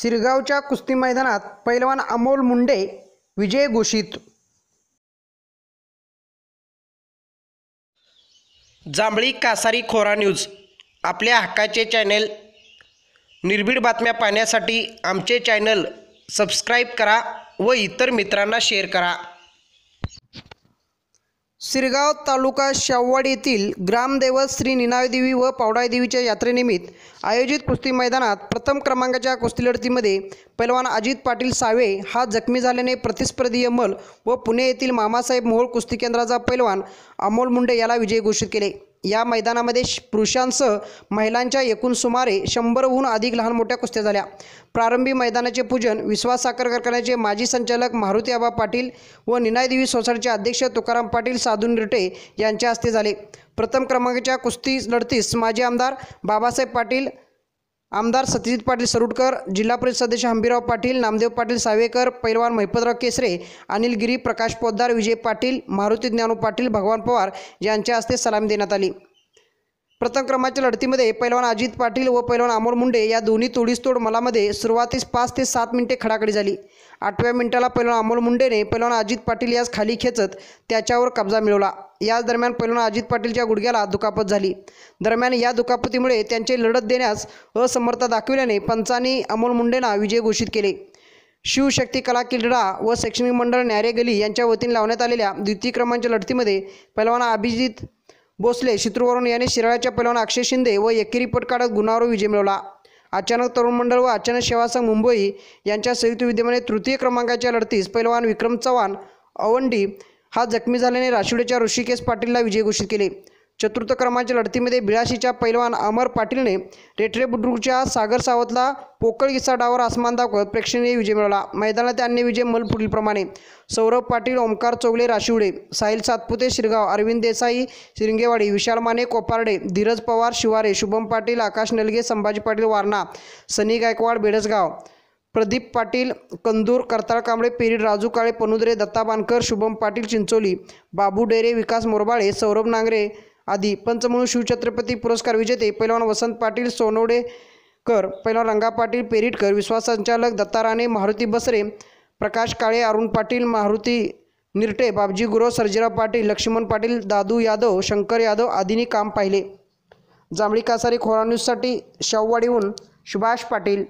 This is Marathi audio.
सिरगावच्या कुस्ती मैदानात पैलवान अमोल मुंडे विजय घोषित. जांभळी कासारी खोरा न्यूज आपल्या हक्काचे चॅनेल. निर्भीड बातम्या पाहण्यासाठी आमचे चॅनल सबस्क्राईब करा व इतर मित्रांना शेअर करा. सिरगाव तालुका शाववाड येथील ग्रामदैवत श्री निनावदेवी व पावडायदेवीच्या यात्रेनिमित्त आयोजित कुस्ती मैदानात प्रथम क्रमांकाच्या कुस्ती लढतीमध्ये पैलवान अजित पाटील सावे हा जखमी झाल्याने प्रतिस्पर्धी अमल व पुणे येथील मामासाहेब मोहोळ कुस्ती केंद्राचा पैलवान अमोल मुंडे याला विजय घोषित केले. या मैदानामध्ये श- पुरुषांसह महिलांच्या एकूण सुमारे शंभरहून अधिक लहान मोठ्या कुस्त्या झाल्या. प्रारंभी मैदानाचे पूजन विश्वास साखर कारखान्याचे माजी संचालक मारुती आबा पाटील व निनायदेवी सोसायटीचे अध्यक्ष तुकाराम पाटील साधू रिटे यांच्या हस्ते झाले. प्रथम क्रमांकाच्या कुस्ती लढतीस माजी आमदार बाबासाहेब पाटील आमदार सत्यजित पाटील सरुटकर जिल्हा परिषद सदस्य हंबीराव पाटील नामदेव पाटील सावेकर पैलवान महिपतराव केसरे अनिल गिरी प्रकाश पोद्दार विजय पाटील मारुती ज्ञानू पाटील भगवान पवार यांच्या हस्ते सलामी देण्यात आली. प्रथम क्रमांकाच्या लढतीमध्ये पैलवान अजित पाटील व पैलवान अमोल मुंडे या दोन्ही तोडीसतोड मलामध्ये सुरुवातीस पाच ते सात मिनिटे खडाखडी झाली. आठव्या मिनिटाला पैलवान अमोल मुंडेने पैलवान अजित पाटील यास खाली खेचत त्याच्यावर कब्जा मिळवला. याच दरम्यान पैलवान अजित पाटीलच्या गुडघ्याला दुखापत झाली. दरम्यान या दुखापतीमुळे त्यांचे लढत देण्यास असमर्थता दाखविल्याने पंचांनी अमोल मुंडेंना विजय घोषित केले. शिवशक्ती कला क्रीडा व शैक्षणिक मंडळ न्यारे गली यांच्या वतीने लावण्यात आलेल्या द्वितीय क्रमांकाच्या लढतीमध्ये पैलवान अभिजित भोसले शित्रूवरून याने शिराळ्याच्या पैलवान अक्षय शिंदे व एकेरी पट काढत गुणावर विजय मिळवला. अचानक तरुण मंडळ व अचानक सेवासंघ मुंबई यांच्या संयुक्त विद्यमाने तृतीय क्रमांकाच्या लढतीस पैलवान विक्रम चव्हाण अवंडी हा जखमी झाल्याने राशिवड्याच्या ऋषिकेश पाटीलला विजय घोषित केले. चतुर्थ क्रमांकाच्या लढतीमध्ये बिळाशीच्या पैलवान अमर पाटीलने रेटरे बुद्रुकच्या सागर सावतला पोकळ गिस्सा डावर आसमान दाखवत प्रेक्षणीय विजय मिळवला. मैदानात अन्य विजय मल पुढीलप्रमाणे. सौरभ पाटील ओमकार चौगले राशिवडे साहिल सातपुते शिरगाव अरविंद देसाई शिरंगेवाडी विशाल माने कोपारडे धीरज पवार शिवारे शुभम पाटील आकाश नलगे संभाजी पाटील वारणा सनी गायकवाड बेडसगाव प्रदीप पाटील कंदूर करताळ कांबळे पेरीड राजू काळे पनुद्रे दत्ता बानकर शुभम पाटील चिंचोली बाबू डेरे विकास मोरबाळे सौरभ नांगरे आदी. पंच म्हणून शिवछत्रपती पुरस्कार विजेते पैलवान वसंत पाटील सोनवडेकर पैलवान रंगा पाटील पेरीटकर विश्वास संचालक दत्ता राणे मारुती बसरे प्रकाश काळे अरुण पाटील मारुती निरटे बाबजी गुरव सर्जीराव पाटील लक्ष्मण पाटील दादू यादव शंकर यादव आदींनी काम पाहिले. जांभळी कासारी खोरा न्यूजसाठी शाहूवाडीहून सुभाष पाटील.